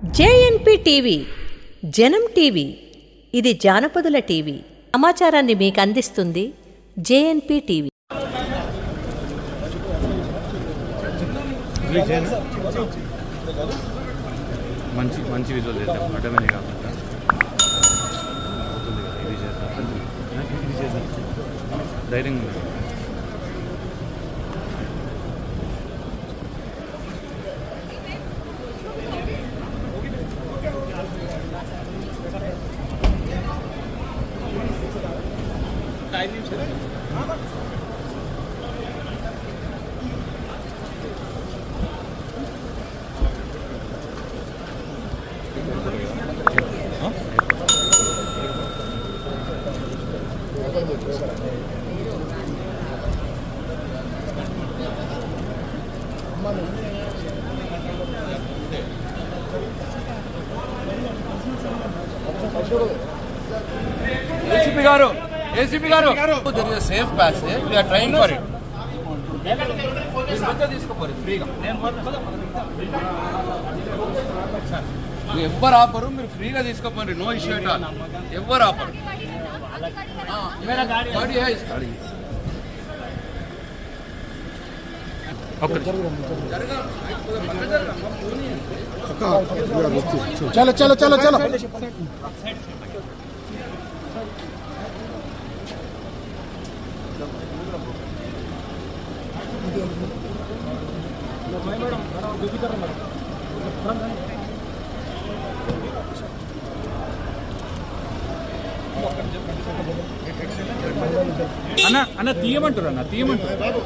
JNP TV జనం TV ఇది జానపదుల TV. సమాచారాన్ని మీకు అందిస్తుంది జేఎన్పి టీవీ. మంచి మంచి విజువల్ చేద్దాం. ఆటోమేటిక్ కాకుండా అవుతుంది. 라임 냄새를 Esse pegaram. ఏసీపీ గారు ఏసీపీ గారు there is safe passage we are trying for it మీరు మధ్య తీసుకోపోరు ఫ్రీగా మీరు ఎవ్వరు ఆపరు మీరు ఫ్రీగా తీసుకోపోరు నో ఇష్యూ ఎట్ ఆల్ ఎవ్వరు ఆపరు గాడి హై గాడి ఒక్క నిమిషం. అన్న అన్న తీయమంటారు అన్న తీయమంటారు